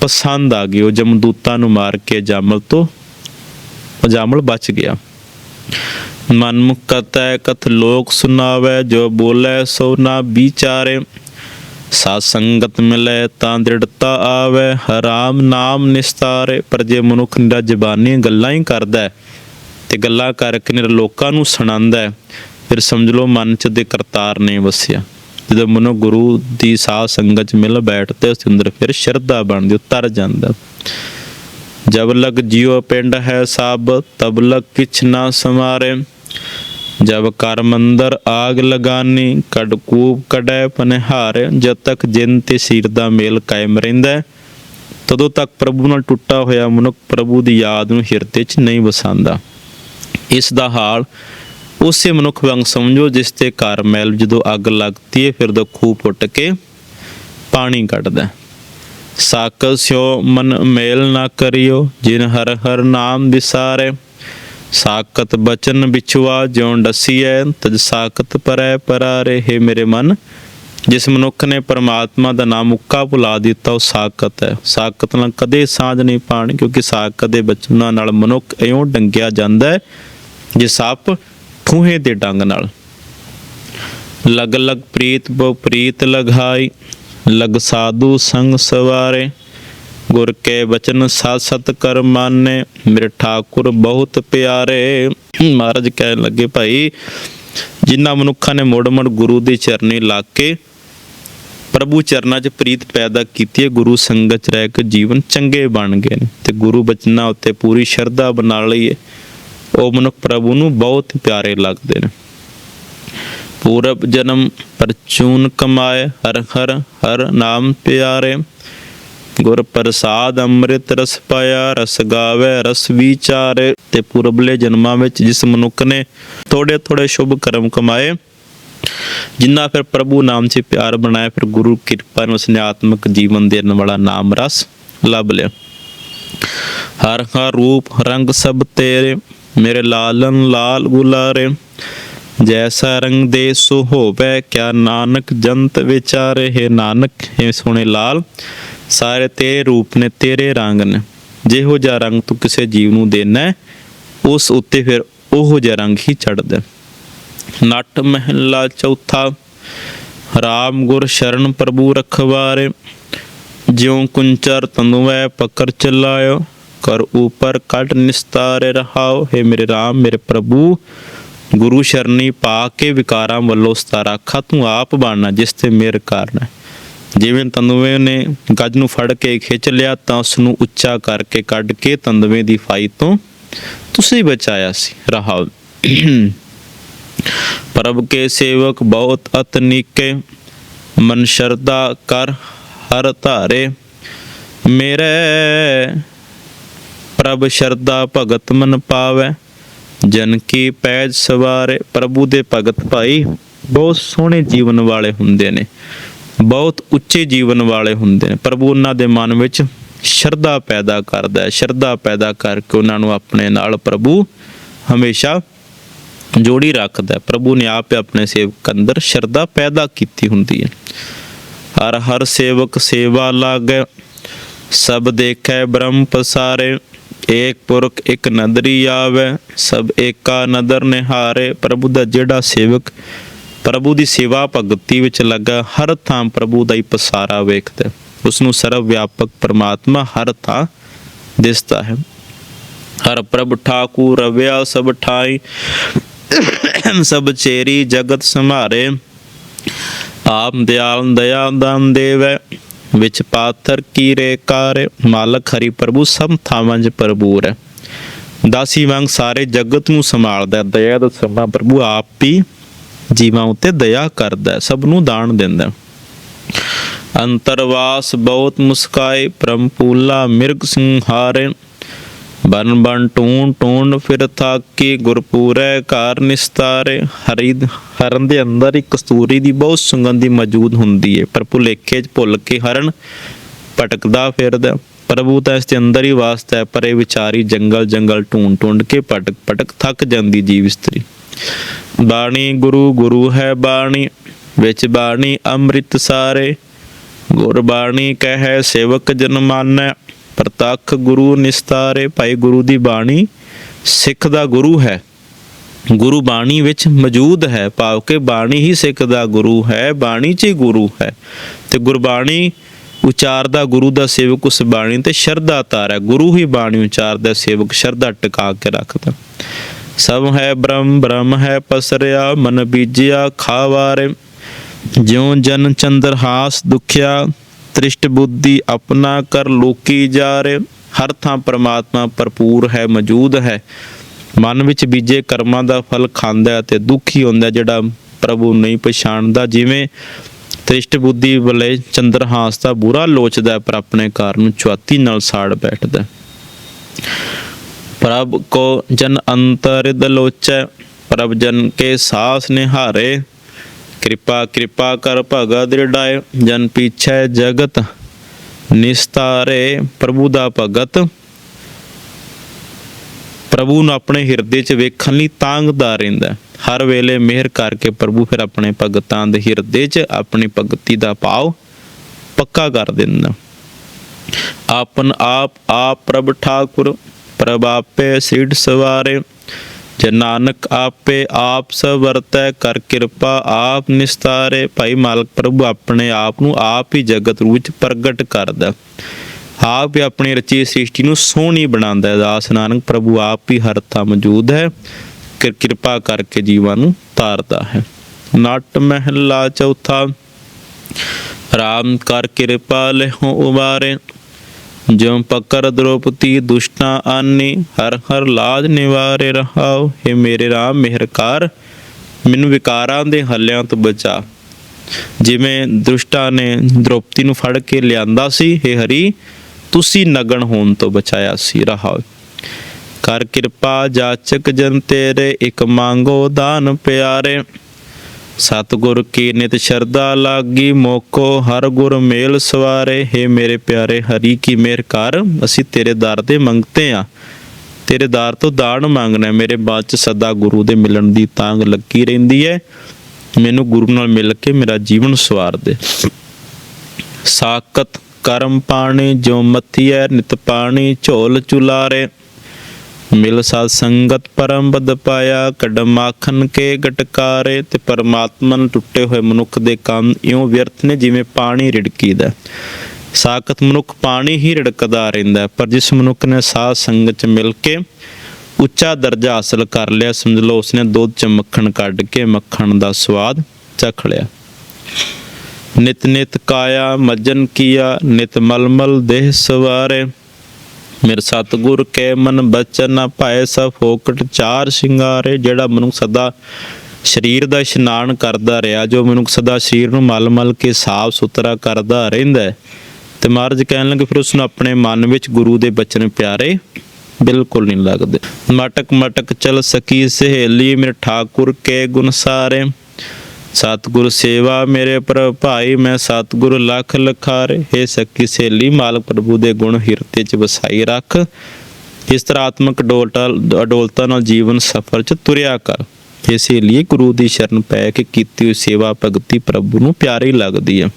ਪਸੰਦ ਆ ਗਈ, ਉਹ ਜਮਦੂਤਾਂ ਨੂੰ ਮਾਰ ਕੇ ਅਜਾਮਲ ਤੋਂ ਅਜਾਮਲ ਬਚ ਗਿਆ। ਮਨਮੁਖ ਕਤੈ ਕਥ ਲੋਕ ਸੁਨਾਵੇ ਜੋ ਬੋਲੇ ਸੋ ਨਾ ਵਿਚਾਰੇ। ਸਾਧ ਸੰਗਤ ਮਿਲੇ ਤਾਂ ਦ੍ਰਿੜਤਾ ਆਵੇ, ਹਰਾਮ ਨਾਮ ਨਿਸਤਾਰੇ। ਪਰ ਜੇ ਮਨੁੱਖ ਨਿਰਾ ਜ਼ਬਾਨੀ ਗੱਲਾਂ ਹੀ ਕਰਦਾ ਤੇ ਗੱਲਾਂ ਕਰਕੇ ਨਿਰ ਲੋਕਾਂ ਨੂੰ ਸੁਣਾਉਂਦਾ ਫਿਰ ਸਮਝ ਲਓ ਮਨ ਚ ਦੇ ਕਰਤਾਰ ਨੇ ਵਸਿਆ। ਜਦੋਂ ਮਨੁ ਗੁਰੂ ਦੀ ਸਾਧ ਸੰਗਤ ਚ ਮਿਲ ਬੈਠਦੇ, ਉਸ ਅੰਦਰ ਫਿਰ ਸ਼ਰਧਾ ਬਣਦੀ ਉਤਰ ਜਾਂਦਾ। ਜਬ ਲਗ ਜਿਉ ਪਿੰਡ ਹੈ ਸਭ ਤਬ ਲਗ ਕਿਛ ਨਾ ਸਮਾਰੇ। ਜਬ ਕਰ ਮੰਦਰ ਆਗ ਲਗਾਨੀ ਕੜ ਕੂਪ ਕੜੈ ਪਨਹਾਰ ਜਦ ਤੱਕ ਜਿਨ ਤੇ ਸਿਰ ਦਾ ਮੇਲ ਕਾਇਮ ਰਹਿੰਦਾ ਹੈ, ਤਦੋਂ ਤੱਕ ਪ੍ਰਭੂ ਨਾਲ ਟੁੱਟਾ ਹੋਇਆ ਮਨੁੱਖ ਪ੍ਰਭੂ ਦੀ ਯਾਦ ਨੂੰ ਹਿਰਦੇ 'ਚ ਨਹੀਂ ਵਸਾਉਂਦਾ ਇਸ ਦਾ ਹਾਲ ਉਸੇ ਮਨੁੱਖ ਵਾਂਗ ਸਮਝੋ ਜਿਸ ਤੇ ਘਰ ਮੈਲ ਜਦੋਂ ਅੱਗ ਲੱਗਦੀ ਹੈ ਫਿਰ ਦਾ ਖੂਹ ਪੁੱਟ ਕੇ ਪਾਣੀ ਕੱਢਦਾ ਹੈ। ਸਾਕਲ ਸਿਓ ਮਨ ਮੇਲ ਨਾ ਕਰਿਓ ਜਿਨ ਹਰ ਹਰ ਨਾਮ ਵਿਸਾਰੇ ਸਾਕਤ ਬਚਨ ਵਿਛੁਆ ਜਿਉ ਡਸੀਐ, ਤਜ ਸਾਕਤ ਪਰੈ ਪਰਾਰੇ, ਹੈ ਮੇਰੇ ਮਨ। ਜਿਸ ਮਨੁੱਖ ਨੇ ਪਰਮਾਤਮਾ ਦਾ ਨਾਮ ਉੱਕਾ ਭੁਲਾ ਦਿੱਤਾ, ਉਹ ਸਾਕਤ ਹੈ। ਸਾਕਤ ਨਾਲ ਕਦੇ ਸਾਝ ਨਹੀਂ ਪਾਣੀ, ਕਿਉਂਕਿ ਸਾਕਤ ਦੇ ਬਚਨਾਂ ਨਾਲ ਮਨੁੱਖ ਇਉਂ ਡੰਗਿਆ ਜਾਂਦਾ ਹੈ, ਜੇ ਸੱਪ ਠੂਹੇ ਦੇ ਡੰਗ ਨਾਲ। ਲਗ ਲਗ ਪ੍ਰੀਤ ਬਹੁ ਪ੍ਰੀਤ ਲਗਾਈ, ਲਗ ਸਾਧੂ ਸੰਗ ਸਵਾਰੇ। ਗੁਰ ਕੇ ਬਚਨ ਸਤ ਸਤ ਕਰ ਮਾਨੇ, ਮੇਰੇ ਠਾਕੁਰ ਬਹੁਤ ਪਿਆਰੇ। ਮਹਾਰਾਜ ਕਹਿਣ ਲੱਗੇ, ਭਾਈ ਜਿਨ੍ਹਾਂ ਮਨੁੱਖਾਂ ਨੇ ਮੁੜ ਮੁੜ ਗੁਰੂ ਦੇ ਚਰਨੀ ਲੱਗ ਕੇ ਪ੍ਰਭੂ ਚਰਨਾਂ 'ਚ ਪ੍ਰੀਤ ਪੈਦਾ ਕੀਤੀ ਹੈ, ਗੁਰੂ ਸੰਗਤ 'ਚ ਰਹਿ ਕੇ ਜੀਵਨ ਚੰਗੇ ਬਣ ਗਏ ਨੇ ਤੇ ਗੁਰੂ ਬਚਨਾਂ ਉੱਤੇ ਪੂਰੀ ਸ਼ਰਧਾ ਬਣਾ ਲਈ ਹੈ। ਉਹ ਮਨੁੱਖ ਪ੍ਰਭੂ ਨੂੰ ਬਹੁਤ ਪਿਆਰੇ ਲੱਗਦੇ ਨੇ। ਪੂਰਬ ਜਨਮ ਪਰਚੂਨ ਕਮਾਏ ਹਰ ਹਰ ਹਰ ਨਾਮ ਪਿਆਰੇ। ਗੁਰ ਪ੍ਰਸਾਦ ਅੰਮ੍ਰਿਤ ਰਸ ਪਾਇਆ, ਰਸ ਗਾਵੇ, ਰਸ ਵਿਚਾਰੇ ਤੇ ਪੁਰਬਲੇ ਜਨਮਾਂ ਵਿੱਚ ਜਿਸ ਮਨੁੱਖ ਨੇ ਥੋੜੇ ਥੋੜੇ ਸ਼ੁਭ ਕਰਮ ਕਮਾਏ, ਜਿੰਨਾ ਫਿਰ ਪ੍ਰਭੂ ਨਾਮ 'ਚ ਪਿਆਰ ਬਣਾਇਆ, ਫਿਰ ਗੁਰੂ ਕਿਰਪਾ ਨਾਲ ਉਸਨੇ ਆਤਮਿਕ ਜੀਵਨ ਦੇਣ ਵਾਲਾ ਨਾਮ ਰਸ ਲੱਭ ਲਿਆ। ਹਰ ਹਰ ਰੂਪ ਰੰਗ ਸਭ ਤੇਰੇ, ਮੇਰੇ ਲਾਲਨ ਲਾਲ ਗੁਲਾਰੇ, ਜੈਸਾ ਰੰਗ ਦੇ ਸੋ ਹੋਵੇ, ਕਿਆ ਨਾਨਕ ਜੰਤ ਵਿਚਾਰੇ, ਹੈ ਨਾਨਕ, ਹੈ ਸੋਹਣੇ ਲਾਲ ਸਾਰੇ ਤੇਰੇ ਰੂਪ ਨੇ ਤੇਰੇ ਰੰਗ ਨੇ। ਜਿਹੋ ਜਿਹਾ ਰੰਗ ਤੂੰ ਕਿਸੇ ਜੀਵ ਨੂੰ ਦੇਣਾ ਉਸ ਉੱਤੇ ਫਿਰ ਉਹੋ ਜਿਹਾ ਰੰਗ ਹੀ ਚੜਦਾ ਨਟ ਮਹਿਲਾ ਚੌਥਾ, ਰਾਮ ਗੁਰ ਸ਼ਰਨ ਪ੍ਰਭੂ ਰਖਵਾਰੇ। ਜਿਉ ਕੁੰਚਰ ਤੰਦੁਐ ਪਕਰ ਚਲਾਇਓ ਕਰ ਉਪਰ ਕਟ ਨਿਸਤਾਰੇ ਰਹਾਓ। ਹੈ ਮੇਰੇ ਰਾਮ, ਮੇਰੇ ਪ੍ਰਭੂ, ਗੁਰੂ ਸ਼ਰਨੀ ਪਾ ਕੇ ਵਿਕਾਰਾਂ ਵੱਲੋਂ ਸਤਾਰਾ ਖਾ ਤੂੰ ਆਪ ਬਣਨਾ, ਜਿਸ ਤੇ ਮੇਰ ਕਰਨਾ ਜਿਵੇਂ ਤੰਦੂਏ ਨੇ ਗੱਜ ਨੂੰ ਫੜ ਕੇ ਖਿੱਚ ਲਿਆ, ਤਾਂ ਉਸ ਨੂੰ ਉੱਚਾ ਕਰਕੇ ਕੱਢ ਕੇ ਤੰਦੂਏ ਦੀ ਫਾਈ ਤੋਂ ਤੁਸੀਂ ਬਚਾਇਆ ਸੀ ਰਹਾਓ ਪ੍ਰਭ ਕੇ ਸੇਵਕ ਬਹੁਤ ਅਤਨੀਕੇ ਮਨ ਸ਼ਰਦਾ ਕਰ ਹਰ ਧਾਰੇ ਮੇਰੇ। ਪ੍ਰਭ ਸ਼ਰਦਾ ਭਗਤ ਮਨ ਪਾਵੇ, ਜਨ ਕੀ ਪੈਜ ਸਵਾਰੇ, ਪ੍ਰਭੂ ਦੇ ਭਗਤ ਭਾਈ ਬਹੁਤ ਸੋਹਣੇ ਜੀਵਨ ਵਾਲੇ ਹੁੰਦੇ ਨੇ। ਬਹੁਤ ਉੱਚੇ ਜੀਵਨ ਵਾਲੇ ਹੁੰਦੇ ਨੇ, ਪ੍ਰਭੂ ਉਹਨਾਂ ਦੇ ਮਨ ਵਿੱਚ ਸ਼ਰਧਾ ਪੈਦਾ ਕਰਦਾ ਹੈ, ਸ਼ਰਧਾ ਪੈਦਾ ਕਰਕੇ ਉਹਨਾਂ ਨੂੰ ਆਪਣੇ ਨਾਲ ਪ੍ਰਭੂ ਹਮੇਸ਼ਾ ਜੋੜੀ ਰੱਖਦਾ ਪ੍ਰਭੂ ਨੇ ਆਪ ਆਪਣੇ ਸੇਵਕ ਅੰਦਰ ਸ਼ਰਧਾ ਪੈਦਾ ਕੀਤੀ ਹੁੰਦੀ ਹੈ। ਹਰ ਹਰ ਸੇਵਕ ਸੇਵਾ ਲਾਗੈ, ਸਭ ਦੇਖੈ ਬ੍ਰਹਮ ਪਸਾਰੇ, ਏਕ ਪੁਰਖ ਇੱਕ ਨਦਰੀ ਆਵੇ, ਸਭ ਏਕਾ ਨਦਰ ਨਿਹਾਰੇ, ਪ੍ਰਭੂ ਦਾ ਜਿਹੜਾ ਸੇਵਕ ਪ੍ਰਭੂ ਦੀ ਸੇਵਾ ਭਗਤੀ ਵਿੱਚ ਲੱਗਾ, ਹਰ ਥਾਂ ਪ੍ਰਭੂ ਦਾ ਹੀ ਪਸਾਰਾ ਵੇਖਦਾ ਉਸ ਨੂੰ ਸਰਵ ਵਿਆਪਕ ਪਰਮਾਤਮਾ ਹਰ ਥਾਂ ਦਿਸਦਾ ਹੈ। ਹਰ ਪ੍ਰਭ ਠਾਕੁਰ ਰਵਿਆ, ਸਭ ਠਾਈ, ਸਭ ਚੇਰੀ ਜਗਤ ਸੰਭਾਰੇ ਆਪ ਦਿਆਲ ਦਇਆ ਦਾਨ ਦੇਵੈ, ਵਿੱਚ ਪਾਥਰ ਕੀਰੇ ਕਾਰੇ। ਮਾਲਕ ਹਰੀ ਪ੍ਰਭੂ, ਸਭ ਥਾਵਾਂ 'ਚ ਪ੍ਰਭੂਰ ਹੈ। ਦਾਸੀ ਵਾਂਗ ਸਾਰੇ ਜਗਤ ਨੂੰ ਸੰਭਾਲਦਾ ਦਇਆ ਦਾ ਸਮਾਂ ਪ੍ਰਭੂ ਆਪ ਹੀ ਜੀਵਾਂ ਉੱਤੇ ਦਇਆ ਕਰਦਾ ਸਭ ਨੂੰ ਦਾਨ ਦਿੰਦਾ ਅੰਤਰਵਾਸ ਬਹੁਤ ਮੁਸਕਾਏ ਪ੍ਰੰਪੂਲਾ ਮਿਰਗ ਸਿੰਘਾਰੇ ਬਨ ਬਨ ਟੂਣ ਟੂਣ ਫਿਰ ਥਾਕੀ, ਗੁਰਪੂਰੈ ਕਾਰ ਨਿਸਤਾਰੇ। ਹਰੀ ਹਰਨ ਦੇ ਅੰਦਰ ਇੱਕ ਕਸਤੂਰੀ ਦੀ ਬਹੁਤ ਸੁਗੰਧੀ ਮੌਜੂਦ ਹੁੰਦੀ ਹੈ ਪਰ ਭੁਲੇਖੇ ਚ ਭੁੱਲ ਕੇ ਹਰਨ ਭਟਕਦਾ ਫਿਰਦਾ ਪ੍ਰਭੂ ਤਾਂ ਇਸ ਦੇ ਅੰਦਰ ਹੀ ਵਾਸਤਾ ਹੈ, ਪਰ ਇਹ ਵਿਚਾਰੀ ਜੰਗਲ ਜੰਗਲ ਢੂੰਡ ਢੂੰਡ ਕੇ ਭਟਕ ਭਟਕ ਥੱਕ ਜਾਂਦੀ ਜੀਵ ਇਸਤਰੀ। ਬਾਣੀ ਗੁਰੂ ਗੁਰੂ ਹੈ ਬਾਣੀ, ਵਿੱਚ ਬਾਣੀ ਅੰਮ੍ਰਿਤ ਸਾਰੇ। ਗੁਰਬਾਣੀ ਕਹੈ, ਸੇਵਕ ਜਨ ਮਾਨੈ, ਪ੍ਰਤੱਖ ਗੁਰੂ ਨਿਸਤਾਰੇ। ਭਾਈ ਗੁਰੂ ਦੀ ਬਾਣੀ ਸਿੱਖ ਦਾ ਗੁਰੂ ਹੈ। ਗੁਰੂ ਬਾਣੀ ਵਿੱਚ ਮੌਜੂਦ ਹੈ, ਭਾਵ ਕਿ ਬਾਣੀ ਹੀ ਸਿੱਖ ਦਾ ਗੁਰੂ ਹੈ, ਬਾਣੀ 'ਚ ਹੀ ਗੁਰੂ ਹੈ। ਤੇ ਗੁਰਬਾਣੀ ਉਚਾਰਦਾ ਗੁਰੂ ਦਾ ਸੇਵਕ, ਉਸ ਬਾਣੀ ਤੇ ਸ਼ਰਧਾ ਧਾਰੈ ਗੁਰੂ ਹੀ ਬਾਣੀ ਉਚਾਰਦਾ, ਸੇਵਕ ਸ਼ਰਧਾ ਟਿਕਾ ਕੇ ਰੱਖਦਾ। ਸਭ ਹੈ ਬ੍ਰਹਮ ਬ੍ਰਹਮ ਹੈ ਪਸਰਿਆ, ਮਨ ਬੀਜਿਆ, ਖਾਵਾਰੇ। ਜਿਉ ਜਨ ਚੰਦਰ ਹਾਸ ਦੁਖਿਆ, ਤ੍ਰਿਸ਼ਟ ਬੁੱਧੀ ਆਪਣਾ ਕਰ ਲੋਕੀ ਜਾਰੇ। ਹਰ ਥਾਂ ਪ੍ਰਮਾਤਮਾ ਭਰਪੂਰ ਹੈ, ਮੌਜੂਦ ਹੈ। ਮਨ ਵਿੱਚ ਬੀਜੇ ਕਰਮਾਂ ਦਾ ਫਲ ਖਾਂਦਾ ਹੈ ਤੇ ਦੁਖੀ ਹੁੰਦਾ ਹੈ, ਜਿਹੜਾ ਪ੍ਰਭੂ ਨਹੀਂ ਪਛਾਣਦਾ। ਜਿਵੇਂ ਤ੍ਰਿਸ਼ਟ ਬੁੱਧੀ ਵਲੇ ਚੰਦਰਹਾਸ ਦਾ ਬੁਰਾ ਲੋਚਦਾ ਪਰ ਆਪਣੇ ਘਰ ਨੂੰ ਚੁਆਤੀ ਨਾਲ ਸਾੜ ਬੈਠਦਾ ਹੈ। ਪ੍ਰਭ ਕੋ ਜਨ ਅੰਤਰਿਦ ਲੋਚੈ, ਪ੍ਰਭ ਜਨ ਕੇ ਸਾਸ ਨਿਹਾਰੇ। ਕਿਰਪਾ ਕਿਰਪਾ ਕਰ ਭਗਤ ਦ੍ਰਿੜਾਏ ਜਨ ਪੀਛੈ ਜਗਤ ਨਿਸਤਾਰੇ ਪ੍ਰਭੂ ਦਾ ਭਗਤ। ਪ੍ਰਭੂ ਨੂੰ ਆਪਣੇ ਹਿਰਦੇ 'ਚ ਵੇਖਣ ਲਈ ਤਾਂਗਦਾ ਰਹਿੰਦਾ ਹਰ ਵੇਲੇ ਮਿਹਰ ਕਰਕੇ ਪ੍ਰਭੂ ਫਿਰ ਆਪਣੇ ਭਗਤਾਂ ਦੇ ਹਿਰਦੇ 'ਚ ਆਪਣੀ ਭਗਤੀ ਦਾ ਭਾਵ ਪੱਕਾ ਕਰ ਦਿੰਦਾ ਆਪਨ ਆਪ ਆਪ ਪ੍ਰਭ ਠਾਕੁਰ ਪ੍ਰਭ ਆਪੇ ਸੀਡ ਸਵਾਰੇ। ਜੇ ਨਾਨਕ ਆਪੇ ਆਪ ਸਵਰਤੈ ਕਰ ਕਿਰਪਾ ਆਪ ਨਿਸਤਾਰੇ। ਭਾਈ ਮਾਲਕ ਪ੍ਰਭੂ ਆਪਣੇ ਆਪ ਨੂੰ ਆਪ ਹੀ ਜਗਤ ਰੂਪ ਵਿੱਚ ਪ੍ਰਗਟ ਕਰਦਾ। ਆਪ ਹੀ ਆਪਣੀ ਰਚੀ ਸ੍ਰਿਸ਼ਟੀ ਨੂੰ ਸੋਹਣੀ ਬਣਾਉਂਦਾ ਹੈ। ਦਾਸ ਨਾਨਕ ਪ੍ਰਭੂ ਆਪ ਹੀ ਹਰ ਥਾਂ ਮੌਜੂਦ ਹੈ। ਕਿ ਕਿਰਪਾ ਕਰਕੇ ਜੀਵਾਂ ਨੂੰ ਤਾਰਦਾ ਹੈ। ਨਟ ਮਹਿਲਾ ਚੌਥਾ, ਰਾਮ ਕਰ ਕਿਰਪਾ ਲਹਿ ਉਬਾਰੇ ਜਿਉ ਪਕਰ ਦ੍ਰੋਪਤੀ ਦੁਸ਼ਟਾਂ ਆਨੀ, ਹਰ ਹਰ ਲਾਜ ਨਿਵਾਰੇ ਰਹਾਉ हे ਮੇਰੇ ਰਾਮ ਮਿਹਰਕਾਰ ਮੈਨੂੰ ਵਿਕਾਰਾਂ ਦੇ ਹੱਲਿਆਂ ਤੋਂ ਬਚਾ। ਜਿਵੇਂ ਦੁਸ਼ਟਾਂ ਨੇ ਦ੍ਰੋਪਤੀ ਨੂੰ ਫੜ ਕੇ ਲਿਆਂਦਾ ਸੀ हे ਹਰੀ, ਤੁਸੀਂ ਨਗਣ ਹੋਣ ਤੋਂ ਬਚਾਇਆ ਸੀ, ਰਹਾਉ। ਕਰ ਕਿਰਪਾ ਜਾਚਕ ਜਨ ਤੇਰੇ, ਇੱਕ ਮੰਗੋ ਦਾਨ ਪਿਆਰੇ। ਸਤਿਗੁਰ ਕੀ ਸ਼ਰਧਾ ਲਾਗੀ ਮੋਕੋ, ਹਰ ਗੁਰ ਮੇਲ ਸਵਾਰੇ। हे ਮੇਰੇ ਪਿਆਰੇ ਹਰੀ, ਕੀ ਮਿਹਰ ਕਰ? ਅਸੀਂ ਤੇਰੇ ਦਰ ਤੇ ਮੰਗਤੇ ਆ। ਤੇਰੇ ਦਰ ਤੋਂ ਦਾਨ ਮੰਗਣਾ ਮੇਰੇ ਬਾਅਦ ਚ ਸਦਾ ਗੁਰੂ ਦੇ ਮਿਲਣ ਦੀ ਤਾਂਗ ਲੱਗੀ ਰਹਿੰਦੀ ਹੈ। ਮੈਨੂੰ ਗੁਰੂ ਨਾਲ ਮਿਲ ਕੇ ਮੇਰਾ ਜੀਵਨ ਸਵਾਰ ਦੇ। ਸਾਕਤ ਕਰਮ ਪਾਣੀ, ਜੋ ਮਥੀਐ, ਨਿਤ ਪਾਣੀ, ਝੋਲ ਚੁਲਾਰੇ। ਮਿਲ ਸਾਧ ਸੰਗਤ ਪਰਮ ਬਦ ਪਾਇਆ ਕਡ ਮਾਖਨ ਕੇ ਗਟਕਾਰੇ ਤੇ ਪਰਮਾਤਮਾ ਟੁੱਟੇ ਹੋਏ ਮਨੁੱਖ ਦੇ ਕੰਮ ਇਉਂ ਵਿਅਰਥ ਨੇ ਜਿਵੇਂ ਪਾਣੀ ਰਿੜਕੀਦਾ। ਸਾਖਤ ਮਨੁੱਖ ਪਾਣੀ ਹੀ ਰਿੜਕਦਾ ਰਹਿੰਦਾ ਪਰ ਜਿਸ ਮਨੁੱਖ ਨੇ ਸਾਧ ਸੰਗਤ ਚ ਮਿਲ ਕੇ ਉੱਚਾ ਦਰਜਾ ਹਾਸਲ ਕਰ ਲਿਆ, ਸਮਝ ਲਓ ਉਸਨੇ ਦੁੱਧ ਚ ਮੱਖਣ ਕੱਢ ਕੇ ਮੱਖਣ ਦਾ ਸਵਾਦ ਚਖ ਲਿਆ। ਨਿਤ ਨਿਤ ਕਾਇਆ, ਮਜਨ ਕੀਆ, ਨਿਤ ਮਲਮਲ ਦੇਹ ਸਵਾਰੇ ਮੇਰੇ ਸਤਿਗੁਰ, ਕੇ ਮਨ ਬਚਨ ਨਾ ਪਾਏ ਸਭ ਫੋਕਟ, ਚਾਰ ਸ਼ਿੰਗਾਰੇ ਜਿਹੜਾ ਮਨੁੱਖ ਸਦਾ ਸਰੀਰ ਦਾ ਇਸ਼ਨਾਨ ਕਰਦਾ ਰਿਹਾ, ਜੋ ਮਨੁੱਖ ਸਦਾ ਸਰੀਰ ਨੂੰ ਮਲ ਮਲ ਕੇ ਸਾਫ਼ ਸੁਥਰਾ ਕਰਦਾ ਰਹਿੰਦਾ ਤੇ ਮਹਾਰਾਜ ਕਹਿਣ ਲੱਗੇ, ਫਿਰ ਉਸ ਨੂੰ ਆਪਣੇ ਮਨ ਵਿੱਚ ਗੁਰੂ ਦੇ ਬਚਨ ਪਿਆਰੇ ਬਿਲਕੁਲ ਨਹੀਂ ਲੱਗਦੇ। ਮਟਕ ਮਟਕ ਚਲ ਸਕੀ ਸਹੇਲੀ, ਮੇਰੇ ਠਾਕੁਰ ਕੇ ਗੁਣ ਸਾਰੇ। ਸਤਿਗੁਰ ਸੇਵਾ ਮੇਰੇ ਪ੍ਰਭ ਭਾਈ, ਮੈਂ ਸਤਿਗੁਰ ਲੱਖ ਲਖਾਰੇ। हे ਸੱਕੀ ਸੇਲੀ ਮਾਲਕ ਪ੍ਰਭੂ ਦੇ ਗੁਣ ਹਿਰਦੇ ਚ ਵਸਾਈ ਰੱਖ। ਇਸ ਤਰ੍ਹਾਂ ਆਤਮਿਕ ਡੋਲਤਾ ਅਡੋਲਤਾ ਨਾਲ ਜੀਵਨ ਸਫਰ ਚ ਤੁਰਿਆ ਕਰ। ਇਸੇ ਲਈ ਗੁਰੂ ਦੀ ਸ਼ਰਨ ਪੈ ਕੇ ਕੀਤੀ ਹੋਈ ਸੇਵਾ ਭਗਤੀ ਪ੍ਰਭੂ ਨੂੰ ਪਿਆਰੀ ਲੱਗਦੀ ਹੈ।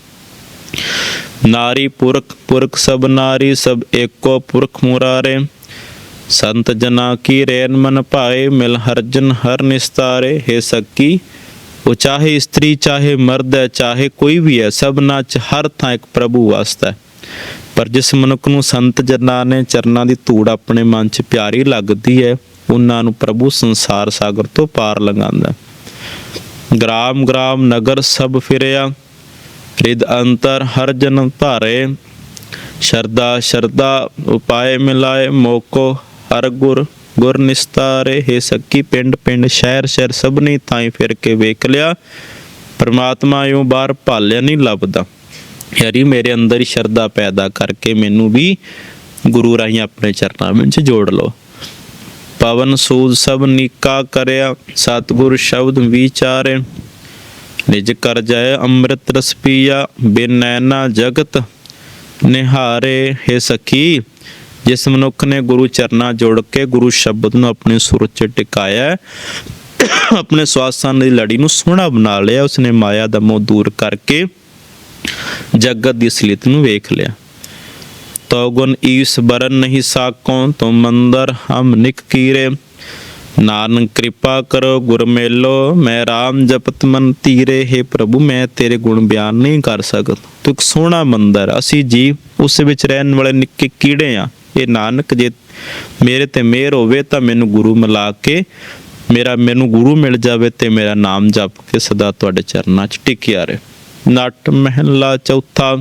ਨਾਰੀ ਪੁਰਖ ਪੁਰਖ ਸਭ ਨਾਰੀ, ਸਭ ਏਕੋ ਪੁਰਖ ਮੁਰਾਰੇ। ਸੰਤ ਜਨਾ ਕੀ ਰੇਨ ਮਨ ਭਾਏ, ਮਿਲ ਹਰਜਨ ਹਰ ਨਿਸਤਾਰੇ। ਹੈ ਸਕੀ ਉਹ ਚਾਹੇ ਇਸਤਰੀ, ਚਾਹੇ ਮਰਦ ਹੈ, ਚਾਹੇ ਕੋਈ ਵੀ ਹੈ, ਸਭਨਾ ਚ ਹਰ ਥਾਂ ਇੱਕ ਪ੍ਰਭੂ ਵਾਸਤਾ ਹੈ ਪਰ ਜਿਸ ਮਨੁੱਖ ਨੂੰ ਸੰਤ ਜਨਾਂ ਨੇ ਚਰਨਾਂ ਦੀ ਧੂੜ ਆਪਣੇ ਮਨ ਚ ਪਿਆਰੀ ਲੱਗਦੀ ਹੈ, ਉਹਨਾਂ ਨੂੰ ਪ੍ਰਭੂ ਸੰਸਾਰ ਸਾਗਰ ਤੋਂ ਪਾਰ ਲੰਘਾਉਂਦਾ ਹੈ। ਗ੍ਰਾਮ ਗ੍ਰਾਮ, ਨਗਰ ਸਭ ਫਿਰਿਆ ਰਿਦ ਅੰਤਰ ਹਰ ਜਨ ਧਾਰੇ ਸ਼ਰਦਾ ਸ਼ਰਦਾ ਉਪਾਏ ਮਿਲਾਏ, ਮੋਕੋ, ਹਰ ਗੁਰ ਗੁਰ ਨਿਸਤਾਰੇ ਹੈ ਸੱਕੀ ਪਿੰਡ ਪਿੰਡ, ਸ਼ਹਿਰ ਸ਼ਹਿਰ ਸਭਨੀ ਥਾਈ ਫਿਰ ਕੇ ਵੇਖ ਲਿਆ। ਪਰਮਾਤਮਾ ਯੋਂ ਬਾਹਰ ਭਾਲਿਆ ਨਹੀਂ ਲੱਭਦਾ। ਯਾਰੀ ਮੇਰੇ ਅੰਦਰ ਹੀ ਸ਼ਰਧਾ ਪੈਦਾ ਕਰਕੇ ਮੈਨੂੰ ਵੀ ਗੁਰੂ ਰਾਹੀਂ ਆਪਣੇ ਚਰਨਾਂ ਵਿੱਚ ਜੋੜ ਲਓ। ਪਵਨ ਸੂਦ ਸਭ ਨੀਕਾ ਕਰਿਆ, ਸਤਿਗੁਰ ਸ਼ਬਦ ਵਿਚਾਰੇ। ਨਿਜ ਕਰ ਜਾਏ ਅੰਮ੍ਰਿਤ ਰਸ ਪੀਆ ਬਿਨ ਜਗਤ ਨਿਹਾਰੇ। ਹੈ ਸਖੀ ਜਿਸ ਮਨੁੱਖ ਨੇ ਗੁਰੂ ਚਰਨਾ ਜੋੜ ਕੇ ਗੁਰੂ ਸ਼ਬਦ ਨੂੰ ਆਪਣੇ ਸੁਰ 'ਚ ਟਿਕਾਇਆ ਆਪਣੇ ਸਵਾਸਾਂ ਦੀ ਲੜੀ ਨੂੰ ਸੋਹਣਾ ਬਣਾ ਲਿਆ, ਉਸਨੇ ਮਾਇਆ ਦਾ ਮੋਹ ਦੂਰ ਕਰਕੇ ਜਗਤ ਦੀ ਸਲੀਤ ਨੂੰ ਵੇਖ ਲਿਆ। ਤੋ ਗੁਣ ਈਸ ਬਰਨ ਨਹੀਂ ਸਾਕੋਂ ਤੋ ਮੰਦਰ ਹਮ ਨਿਕ ਕੀਰੇ। ਨਾਨਕ ਕਿਰਪਾ ਕਰੋ, ਗੁਰ ਮੇਲੋ, ਮੈਂ RAM ਜਪਤ ਮਨ ਤੀਰੇ। ਹੈ ਪ੍ਰਭੂ, ਮੈਂ ਤੇਰੇ ਗੁਣ ਬਿਆਨ ਨਹੀਂ ਕਰ ਸਕਦਾ। ਤੂੰ ਇੱਕ ਸੋਹਣਾ ਮੰਦਰ ਅਸੀਂ ਜੀ ਉਸ ਵਿੱਚ ਰਹਿਣ ਵਾਲੇ ਨਿੱਕੇ ਕੀੜੇ ਆ। ਇਹ ਨਾਨਕ ਜੇ ਮੇਰੇ ਤੇ ਮਿਹਰ ਹੋਵੇ ਤਾਂ ਮੈਨੂੰ ਗੁਰੂ ਮਿਲਾ ਕੇ, ਮੇਰਾ, ਮੈਨੂੰ ਗੁਰੂ ਮਿਲ ਜਾਵੇ ਤੇ ਮੇਰਾ ਨਾਮ ਜਪ ਕੇ ਸਦਾ ਤੁਹਾਡੇ ਚਰਨਾਂ 'ਚ ਟਿਕਿਆ ਰਹੇ। ਨਟ ਮਹਿਲਾ ਚੌਥਾ,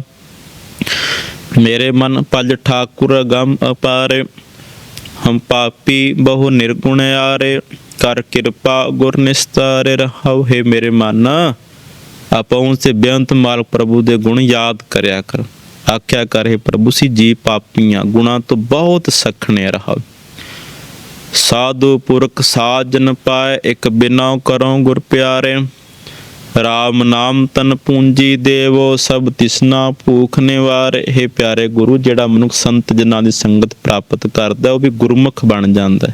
ਮੇਰੇ ਮਨ ਪਜ ਠਾਕੁਰ ਗਮ ਅਪਾਰੇ, ਹਮ ਪਾਪੀ ਬਹੁ ਨਿਰਗੁਣ ਆਰੇ, ਕਰ ਕਿਰਪਾ ਗੁਰ ਨਿਸਤਾਰੇ ਰਹਾਉ ਹੈ ਮੇਰੇ ਮਨ। ਆਪਉਂ ਸੇ ਬੇਅੰਤ ਮਾਲ ਪ੍ਰਭੂ ਦੇ ਗੁਣ ਯਾਦ ਕਰਿਆ ਕਰ। ਆਖਿਆ ਕਰੇ ਪ੍ਰਭੂ, ਸੀ ਜੀ ਪਾਪੀਆਂ ਗੁਣਾ ਤੋਂ ਬਹੁਤ ਸਖਣੇ ਰਹਾਉ ਸਾਧੂ ਪੁਰਖ ਸਾਜਨ ਪਾਏ ਇੱਕ ਬਿਨਾ ਕਰੋ ਗੁਰ ਪਿਆਰੇ। ਰਾਮ ਨਾਮ ਤਨ ਪੂੰਜੀ ਦੇਵੋ, ਸਭ ਤਿਸਨਾ ਭੂਖ ਨਿਵਾਰੇ। ਹੈ ਪਿਆਰੇ ਗੁਰੂ, ਜਿਹੜਾ ਮਨੁੱਖ ਸੰਤ ਜਨਾਂ ਦੀ ਸੰਗਤ ਪ੍ਰਾਪਤ ਕਰਦਾ, ਉਹ ਵੀ ਗੁਰਮੁਖ ਬਣ ਜਾਂਦਾ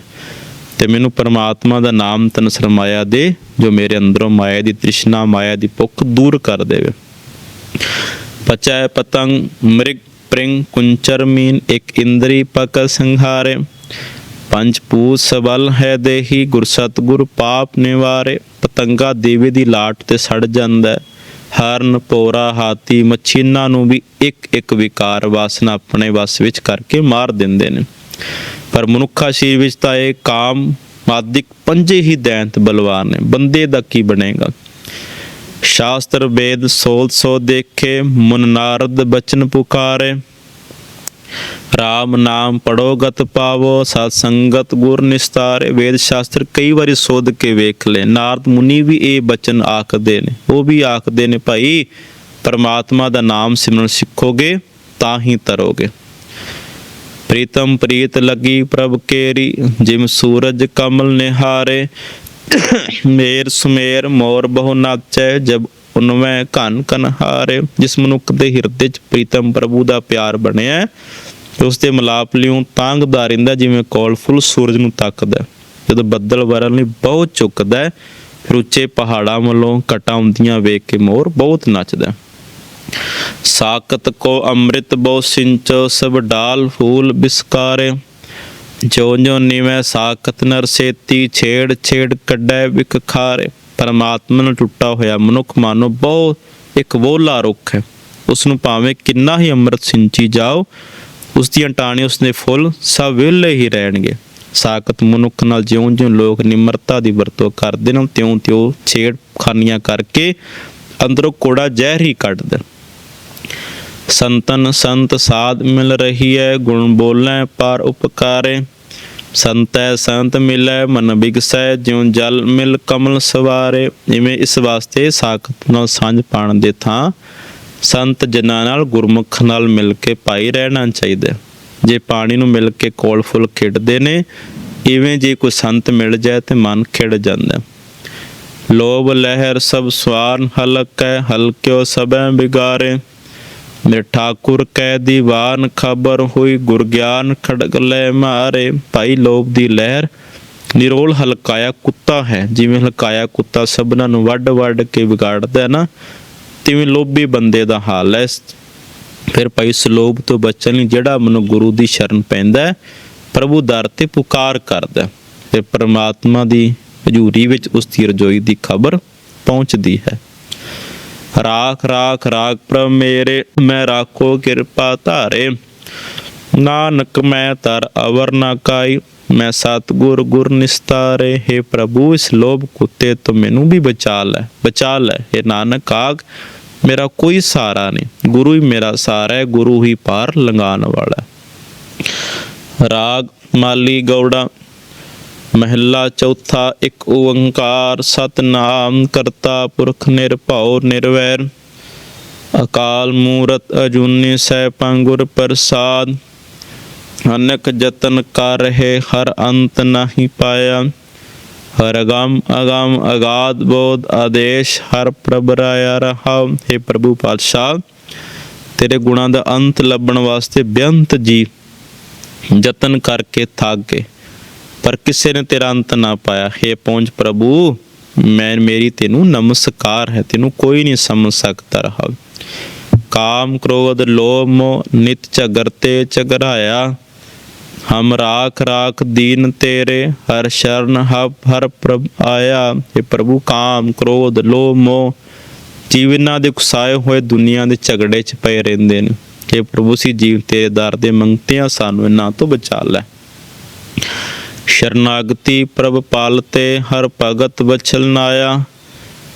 ਤੇ ਮੈਨੂੰ ਪਰਮਾਤਮਾ ਦਾ ਨਾਮ ਤਨ ਸਰਮਾਇਆ ਦੇ, ਜੋ ਮੇਰੇ ਅੰਦਰੋਂ ਮਾਇਆ ਦੀ ਤ੍ਰਿਸ਼ਨਾ, ਮਾਇਆ ਦੀ ਭੁੱਖ ਦੂਰ ਕਰ ਦੇਵੇ। ਪਚੈ ਪਤੰਗ ਮ੍ਰਿਗ ਪ੍ਰਿੰਗ ਕੁੰਚਰ ਮੀਨ ਇੱਕ ਇੰਦਰੀ ਪਕ ਸੰਘਾਰੇ ਪੰਜ ਸਬਲ ਹੈ ਦੇਹੀ ਗੁਰ ਸਤਗੁਰ ਪਾਪ ਨਿਵਾਰੇ ਪਤੰਗਾ ਦੇਵੇ ਦੀ ਲਾਟ ਤੇ ਸੜ ਜਾਂਦਾ ਹਰਨ ਪੋਰਾ ਹਾਥੀ ਮੱਛੀਨਾਂ ਨੂੰ ਵੀ ਇੱਕ ਇੱਕ ਵਿਕਾਰ ਵਾਸਨਾ ਆਪਣੇ ਵਸ ਵਿੱਚ ਕਰਕੇ ਮਾਰ ਦਿੰਦੇ ਨੇ ਪਰ ਮਨੁੱਖਾ ਸਰੀਰ ਵਿੱਚ ਤਾਂ ਇਹ ਕਾਮ ਮਾਦਿਕ ਪੰਜੇ ਹੀ ਦੈਂਤ ਬਲਵਾਨ ਨੇ ਬੰਦੇ ਦਾ ਕੀ ਬਣੇਗਾ ਸ਼ਾਸਤਰ ਵੇਦ ਸੋਲ ਸੋ ਦੇਖੇ, ਮੁਨ ਨਾਰਦ ਬਚਨ ਪੁਕਾਰੇ। ਰਾਮ ਨਾਮ ਪੜੋ ਗਤ ਪਾਵੋ, ਸਤ ਸੰਗਤ ਗੁਰ ਨਿਸਤਾਰੇ। ਵੇਦ ਸ਼ਾਸਤਰ ਕਈ ਵਾਰੀ ਸੋਧ ਕੇ ਵੇਖ ਲੈ। ਨਾਰਦ ਮੁਨੀ ਵੀ ਇਹ ਬਚਨ ਆਖਦੇ ਨੇ। ਉਹ ਵੀ ਆਖਦੇ ਨੇ, ਭਾਈ, ਪਰਮਾਤਮਾ ਦਾ ਨਾਮ ਸਿਮਰਨ ਸਿੱਖੋਗੇ, ਤਾਂ ਹੀ ਤਰੋਗੇ। ਪ੍ਰੀਤਮ ਪ੍ਰੀਤ ਲਗੀ ਪ੍ਰਭ ਕੇਰੀ, ਜਿਮ ਸੂਰਜ ਕਮਲ ਨਿਹਾਰੇ। ਮੇਰ ਸੁਮੇਰ ਮੋਰ ਬਹੁ ਨਾਚੈ ਜਬ ਉਨਵੇਂ ਘਨ ਕਨ ਜਿਸ ਮਨੁੱਖ ਦੇ ਹਿਰਦੇ ਚ ਪ੍ਰੀਤਮ ਪ੍ਰਭੂ ਦਾ ਪਿਆਰ ਬਣਿਆ ਤੇ ਉਸ ਦੇ ਮਲਾਪ ਲਿਓ ਤਾਂਗਦਾ ਰਹਿੰਦਾ ਜਿਵੇਂ ਕੋਲ ਸੂਰਜ ਨੂੰ ਤੱਕਦਾ। ਜਦੋਂ ਬੱਦਲ ਵਰਨ ਲਈ ਬਹੁਤ ਚੁੱਕਦਾ ਹੈ, ਫਿਰ ਉੱਚੇ ਪਹਾੜਾਂ ਵੱਲੋਂ ਕਟਾਂ ਹੁੰਦੀਆਂ ਵੇਖ ਕੇ ਮੋਰ ਬਹੁਤ ਨੱਚਦਾ। ਸਾਕਤ ਕੋ ਅੰਮ੍ਰਿਤ ਬਹੁ ਸਿੰਚੋ ਸਭ ਡਾਲ ਫੂਲ ਬਿਸਕਾਰੇ। ਜੋ ਜੋ ਨਿਵੇਂ ਸਾਕਤ ਨਰ ਸੇਤੀ ਛੇੜ ਛੇੜ ਕੱਢੈ ਵਿਕ ਖਾਰੇ। ਪਰਮਾਤਮਾ ਨਾਲ ਟੁੱਟਾ ਹੋਇਆ ਮਨੁੱਖ ਮਾਨੋ ਬਹੁਤ ਇੱਕ ਵੋਲਾ ਰੁੱਖ ਹੈ। ਉਸ ਨੂੰ ਭਾਵੇਂ ਕਿੰਨਾ ਹੀ ਅੰਮ੍ਰਿਤ ਸਿੰਚੀ ਜਾਓ ਉਸ ਦੀਆਂ ਟਾਹਣੀਆਂ ਉਸ ਦੇ ਫੁੱਲ ਸਭ ਵਿਹਲੇ ਹੀ ਰਹਿਣਗੇ। ਸਾਕਤ ਮਨੁੱਖ ਨਾਲ ਜਿਉਂ-ਜਿਉਂ ਲੋਕ ਨਿਮਰਤਾ ਦੀ ਵਰਤੋਂ ਕਰਦੇ ਨੇ ਤਿਉਂ-ਤਿਉਂ ਛੇੜ ਖਾਨੀਆਂ ਕਰਕੇ ਅੰਦਰੋਂ ਕੋੜਾ ਜ਼ਹਿਰ ਹੀ ਕੱਢਦੇ ਸੰਤਨ ਸੰਤ ਸਾਧ ਮਿਲ ਰਹੀ ਹੈ, ਗੁਣ ਬੋਲੇ, ਪਰ ਉਪਕਾਰੇ। ਸੰਤੈ ਸੰਤ ਮਿਲੈ, ਮਨ ਬਿਗਸੈ, ਜਿਉ ਜਲ ਮਿਲ ਕਮਲ ਸਵਾਰੇ। ਜਿਵੇਂ ਇਸ ਵਾਸਤੇ ਸਾਖਤ ਨਾਲ ਸਾਂਝ ਪਾਣ ਦੇ ਥਾਂ ਸੰਤ ਜਨਾਂ ਨਾਲ ਗੁਰਮੁਖ ਨਾਲ ਮਿਲ ਕੇ ਪਾਈ ਰਹਿਣਾ ਚਾਹੀਦਾ ਜੇ ਪਾਣੀ ਨੂੰ ਮਿਲ ਕੇ ਕੋਲ ਫੁੱਲ ਖਿੜਦੇ ਨੇ, ਇਵੇਂ ਜੇ ਕੋਈ ਸੰਤ ਮਿਲ ਜਾਏ ਤੇ ਮਨ ਖਿੜ ਜਾਂਦਾ ਲੋਭ ਲਹਿਰ ਸਭ ਸਵਾਰ ਹਲਕੈ, ਹਲਕਿਓ ਸਭੈ ਬਿਗਾਰੇ ਮੇਰੇ ਠਾਕੁਰ ਕੈ ਦੀਵਾਨ ਖਬਰ ਹੋਈ ਗੁਰ ਗਿਆਨ ਖੜਕ ਲੈ ਮਾਰੇ। ਭਾਈ ਲੋਭ ਦੀ ਲਹਿਰ, ਨਿਰੋਲ ਹਲਕਾਇਆ ਕੁੱਤਾ ਹੈ। ਜਿਵੇਂ ਹਲਕਾਇਆ ਕੁੱਤਾ ਸਭਨਾਂ ਨੂੰ ਵੱਡ ਵੱਡ ਕੇ ਵਿਗਾੜਦਾ ਹੈ ਨਾ, ਤਿਵੇਂ ਲੋਭੀ ਬੰਦੇ ਦਾ ਹਾਲ ਹੈ। ਫਿਰ ਭਾਈ ਇਸ ਤੋਂ ਬਚਣ ਲਈ ਜਿਹੜਾ ਮਨੁ ਗੁਰੂ ਦੀ ਸ਼ਰਨ ਪੈਂਦਾ ਪ੍ਰਭੂ ਦਰ ਤੇ ਪੁਕਾਰ ਕਰਦਾ ਤੇ ਪ੍ਰਮਾਤਮਾ ਦੀ ਹਜ਼ੂਰੀ ਵਿੱਚ ਉਸ ਦੀ ਰਜੋਈ ਦੀ ਖਬਰ ਪਹੁੰਚਦੀ ਹੈ। ਰਾਖ ਰਾਖ ਰਾਖ ਪ੍ਰਭ ਮੇਰੇ, ਮੈਂ ਰਾਖੋ ਕਿਰਪਾ ਧਾਰੇ। ਨਾਨਕ, ਮੈਂ ਤਰ ਅਵਰ ਨਾ ਕਾਈ, ਮੈਂ ਸਤਗੁਰ, ਗੁਰ ਨਿਸਤਾਰੇ। ਹੈ ਪ੍ਰਭੂ, ਇਸ ਲੋਭ ਕੁੱਤੇ ਤੋਂ ਮੈਨੂੰ ਵੀ ਬਚਾ ਲੈ ਬਚਾ ਲੈ। ਇਹ ਨਾਨਕ ਆਗ ਮੇਰਾ ਕੋਈ ਸਹਾਰਾ ਨਹੀਂ, ਗੁਰੂ ਹੀ ਮੇਰਾ ਸਹਾਰਾ ਹੈ, ਗੁਰੂ ਹੀ ਪਾਰ ਲੰਘਾਉਣ ਵਾਲਾ ਰਾਗ, ਮਾਲੀ ਗੌੜਾ ਮਹਿਲਾ ਚੌਥਾ ਇੱਕ ਓੰਕਾਰ ਸਤਨਾਮ ਕਰਤਾ ਪੁਰਖ ਨਿਰਭਉ ਨਿਰਵੈਰ। ਅਕਾਲ ਮੂਰਤ ਅਜੂਨੀ ਸੈਭੰ ਗੁਰ ਪ੍ਰਸਾਦ। ਅਨਕ ਜਤਨ ਕਰ ਰਹੇ ਹਰ ਅੰਤ ਨਹੀਂ ਪਾਇਆ। ਹਰ ਅਗੰਮ ਅਗਮ ਅਗਾਦ ਬੋਧ ਆਦੇਸ਼ ਹਰ ਪ੍ਰਭ ਰਾਇਆ ਰਹਾ। हे ਪ੍ਰਭੂ ਪਾਤਸ਼ਾਹ, ਤੇਰੇ ਗੁਣਾਂ ਦਾ ਅੰਤ ਲੱਭਣ ਵਾਸਤੇ ਬੇਅੰਤ ਜੀ। ਯਤਨ ਕਰਕੇ ਥੱਕ ਗਏ। ਪਰ ਕਿਸੇ ਨੇ ਤੇਰਾ ਅੰਤ ਨਾ ਪਾਇਆ। हे ਪਹੁੰਚ ਪ੍ਰਭੂ, ਮੈਂ ਮੇਰੀ ਤੈਨੂੰ ਨਮਸਕਾਰ ਹੈ। ਤੈਨੂੰ ਕੋਈ ਨਹੀਂ ਸਮਝ ਸਕਦਾ ਰਹਾ ਕਾਮ ਕ੍ਰੋਧ, ਲੋਭ ਮੋਹ ਨਿਤ ਝਗਰਤੇ ਝਗਰਾਇਆ ਹਮ ਰਾਖ ਰਾਖ ਦੀਨ ਤੇਰੇ, ਹਰ ਸ਼ਰਨ ਹਬ ਹਰ ਪ੍ਰਭ ਆਇਆ। ਇਹ ਪ੍ਰਭੂ, ਕਾਮ ਕ੍ਰੋਧ, ਲੋਭ ਮੋਹ ਜੀਵਨਾਂ ਦੇ ਕੁਸਾਏ ਹੋਏ ਦੁਨੀਆ ਦੇ ਝਗੜੇ 'ਚ ਪਏ ਰਹਿੰਦੇ ਨੇ। ਕਿ ਪ੍ਰਭੂ ਸੀ ਜੀਵ ਤੇਰੇ ਦਰ ਦੇ ਮੰਗਤੇ ਆ ਸਾਨੂੰ ਇਹਨਾਂ ਤੋਂ ਬਚਾ ਲੈ। ਸ਼ਰਨਾਗਤੀ ਪ੍ਰਭ ਪਾਲਤੇ ਹਰ ਭਗਤ ਵਛਲ ਨਾਇਆ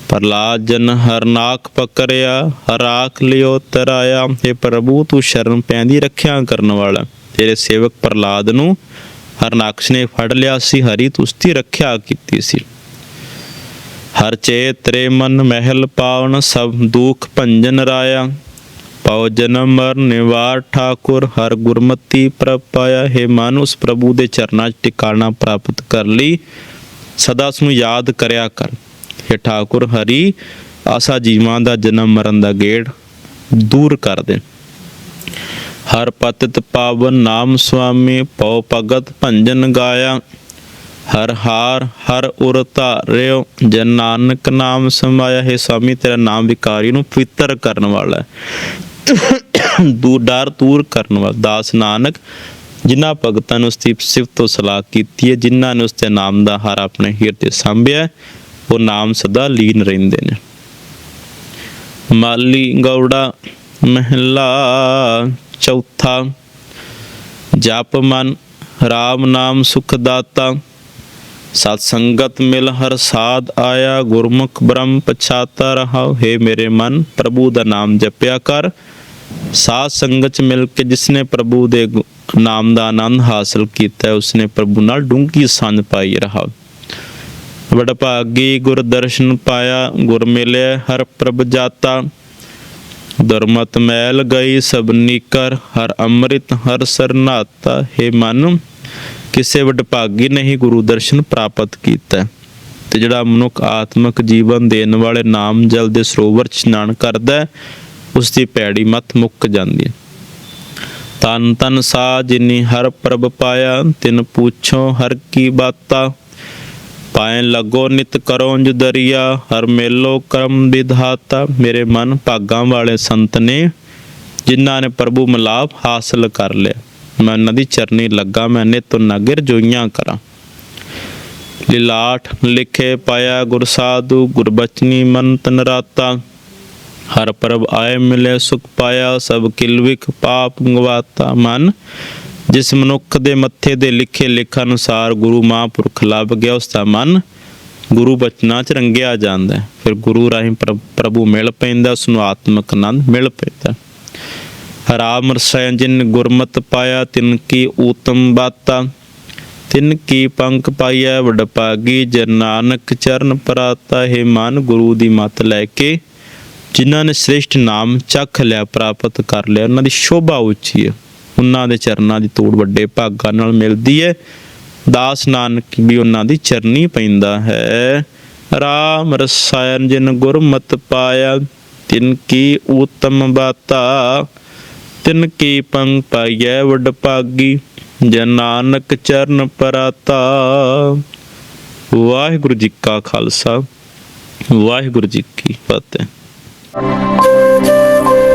ਪ੍ਰਲਾਦ ਜਨ ਹਰਨਾਕ ਪਕਰਿਆ ਹਰਾਖ ਲਿਓ ਤਰਾਇਆ। हे ਪ੍ਰਭੂ, ਤੂੰ ਸ਼ਰਨ ਪੈਂਦੀ ਰੱਖਿਆ ਕਰਨ ਵਾਲਾ। ਤੇਰੇ ਸੇਵਕ ਪ੍ਰਲਾਦ ਨੂੰ ਹਰਨਾਕਸ਼ ਨੇ ਫੜ ਲਿਆ ਸੀ, ਹਰੀ ਤੁਸਤੀ ਰੱਖਿਆ ਕੀਤੀ ਸੀ। ਹਰ ਚੇਤਰੇ ਮਨ ਮਹਿਲ ਪਾਵਨ, ਸਭ ਦੁਖ ਭੰਜਨ ਰਾਇਆ। ਪਉ ਜਨਮ ਮਰ ਨਿਵਾਰ ਠਾਕੁਰ, ਹਰ ਗੁਰਮਤੀ ਪ੍ਰਭ ਪਾਇਆ ਹੈ ਮਨ ਪ੍ਰਭੂ ਦੇ ਚਰਨਾਂ 'ਚ ਟਿਕਾਣਾ ਪ੍ਰਾਪਤ ਕਰ ਲਈ। ਸਦਾ ਉਸ ਨੂੰ ਯਾਦ ਕਰਿਆ ਕਰ। हे ਠਾਕੁਰ, ਹਰੀ, ਆਸਾ ਜੀਵਾਂ ਦਾ ਜਨਮ ਮਰਨ ਦਾ ਗੇੜ ਦੂਰ ਕਰ ਦੇ ਹਰ ਪਤਿਤ ਪਾਵਨ ਨਾਮ ਸੁਆਮੀ ਪਉ ਭਗਤ ਭੰਜਨ ਗਾਇਆ। ਹਰ ਹਾਰ, ਹਰ ਉਰ ਧਾਰਿਓ, ਜਨ ਨਾਨਕ ਨਾਮ ਸਮਾਇਆ। ਹੈ ਸਵਾਮੀ ਤੇਰਾ ਨਾਮ ਵਿਕਾਰੀ ਨੂੰ ਪਵਿੱਤਰ ਕਰਨ ਵਾਲਾ ਦੂਰ ਡਰ ਦੂਰ ਕਰਨ ਵਾਲਾ ਦਾਸ ਨਾਨਕ, ਜਿਨ੍ਹਾਂ ਭਗਤਾਂ ਨੂੰ ਸਤਿਪ ਸਿਫਤ ਤੋਂ ਸਲਾਹ ਕੀਤੀ ਹੈ, ਜਿਨ੍ਹਾਂ ਨੇ ਉਸ ਤੇ ਨਾਮ ਦਾ ਹਾਰ ਆਪਣੇ ਹਿਰਦੇ ਸੰਭਿਆ ਉਹ ਨਾਮ ਸਦਾ ਲੀਨ ਰਹਿੰਦੇ ਨੇ। ਮਾਲੀ ਗੌੜਾ ਮਹਿਲਾ, ਚੌਥਾ, ਜਪ ਮਨ, ਰਾਮ ਨਾਮ ਸੁਖ ਦਾਤਾ, ਸਤ ਸੰਗਤ ਮਿਲ ਹਰ ਸਾਧ ਆਇਆ, ਗੁਰਮੁਖ ਬ੍ਰਹਮ ਪਛਾਤਾ ਰਹਾ, ਹੈ ਮੇਰੇ ਮਨ, ਪ੍ਰਭੂ ਦਾ ਨਾਮ ਜਪਿਆ ਕਰ। ਸਾਧ ਸੰਗਤ ਚ ਮਿਲ ਕੇ ਜਿਸਨੇ ਪ੍ਰਭੂ ਦੇ ਨਾਮ ਦਾ ਆਨੰਦ ਹਾਸਲ ਕੀਤਾ ਹੈ, ਉਸਨੇ ਪ੍ਰਭੂ ਨਾਲ ਡੂੰਘੀ ਸਾਂਝ ਪਾਈ ਰਹਾ। ਬੜ ਭਾਗੀ ਗੁਰ ਦਰਸ਼ਨ ਪਾਇਆ ਗੁਰ ਮਿਲਿਆ ਹਰ ਪ੍ਰਭ ਜਾਤਾ। ਦਰਮਤ ਮੈਲ ਗਈ ਸਭ ਨੀਕਰ ਹਰ ਅੰਮ੍ਰਿਤ ਹਰ ਸਰਨਾਤਾ ਹੈ ਮਨ ਕਿਸੇ ਵਡਭਾਗੀ ਨੇ ਹੀ ਗੁਰੂ ਦਰਸ਼ਨ ਪ੍ਰਾਪਤ ਕੀਤਾ। ਤੇ ਜਿਹੜਾ ਮਨੁੱਖ ਆਤਮਿਕ ਜੀਵਨ ਦੇਣ ਵਾਲੇ ਨਾਮ ਜਲ ਦੇ ਸਰੋਵਰ ਇਸ਼ਨਾਨ ਕਰਦਾ ਹੈ, ਉਸ ਦੀ ਪੈੜੀ ਮਤ ਮੁੱਕ ਜਾਂਦੀ ਹੈ। ਤਨ ਤਨ ਸਾ ਜਿਨੀ ਹਰ ਪ੍ਰਭ ਪਾਇਆ, ਤਿਨ ਪੁੱਛੋ ਹਰ ਕੀ ਬਾਤਾ। ਪਾਏ ਲੱਗੋ ਨਿਤ ਕਰੋ ਇੰਜ ਹਰ ਮੇਲੋ ਕਰਮ ਵਿਧਾਤਾ। ਮੇਰੇ ਮਨ ਭਾਗਾਂ ਵਾਲੇ ਸੰਤ ਨੇ, ਜਿਨ੍ਹਾਂ ਨੇ ਪ੍ਰਭੂ ਮਿਲਾਪ ਹਾਸਲ ਕਰ ਲਿਆ। ਮੈਂ ਉਹਨਾਂ ਦੀ ਚਰਨੀ ਲੱਗਾ, ਮੈਂ ਨਿਤ ਨਗਰ ਜੋਈਆਂ ਕਰਾਂ। ਲਿਲਾਠ ਲਿਖੇ ਪਾਇਆ ਗੁਰ ਸਾਧੂ, ਗੁਰਬਚਨੀ ਮਨ ਤਨ ਰਾਤਾ ਹਰ ਪ੍ਰਭ ਆਏ ਮਿਲੇ ਸੁਖ ਪਾਇਆ, ਸਭ ਕਿਲਵਿਕ ਪਾਪ ਗਵਾਤਾ ਮਨ। ਜਿਸ ਮਨੁੱਖ ਦੇ ਮੱਥੇ ਦੇ ਲਿਖੇ ਲਿਖ ਅਨੁਸਾਰ ਗੁਰੂ ਮਹਾਂਪੁਰਖ ਲੱਭ ਗਿਆ, ਉਸ ਦਾ ਮਨ ਗੁਰੂ ਬਚਨਾਂ ਚ ਰੰਗਿਆ ਜਾਂਦਾ ਫਿਰ ਗੁਰੂ ਰਾਹੀਂ ਪ੍ਰਭੂ ਮਿਲ ਪੈਂਦਾ, ਉਸ ਨੂੰ ਆਤਮਿਕ ਆਨੰਦ ਮਿਲ ਪੈਂਦਾ। ਹਰਾਮ ਰਸੈ ਜਿਨ ਗੁਰਮਤ ਪਾਇਆ, ਤਿਨ ਕੀ ਊਤਮ ਬਾਤਾ। ਤਿਨ ਕੀ ਪੰਖ ਪਾਈਐ ਵਡਪਾਗੀ ਜਨ ਨਾਨਕ ਚਰਨ ਪਰਾਤਾ। ਹੈ ਮਨ ਗੁਰੂ ਦੀ ਮਤ ਲੈ ਕੇ ਜਿਨ੍ਹਾਂ ਨੇ ਸ੍ਰੇਸ਼ਟ ਨਾਮ ਚੱਖ ਲਿਆ, ਪ੍ਰਾਪਤ ਕਰ ਲਿਆ, ਉਹਨਾਂ ਦੀ ਸ਼ੋਭਾ ਉੱਚੀ ਹੈ। ਉਹਨਾਂ ਦੇ ਚਰਨਾਂ ਦੀ ਤੋੜ ਵੱਡੇ ਭਾਗਾਂ ਨਾਲ ਮਿਲਦੀ ਹੈ। ਦਾਸ ਨਾਨਕ ਵੀ ਉਹਨਾਂ ਦੀ ਚਰਨੀ ਪੈਂਦਾ ਹੈ। ਰਾਮ ਰਸਾਇਣ ਜਿਨ ਗੁਰਮਤ ਪਾਇਆ, ਤਿਨ ਕੀ ਉਤਮ ਬਾਤਾ, ਤਿਨ ਕੀ ਪੰਗ ਪਾਈਐ ਵਡ ਭਾਗੀ ਜਨ ਨਾਨਕ ਚਰਨ ਪਰਾਤਾ। ਵਾਹਿਗੁਰੂ ਜੀ ਕਾ ਖਾਲਸਾ, ਵਾਹਿਗੁਰੂ ਜੀ ਕੀ ਫਤਿਹ। 嘟嘟嘟。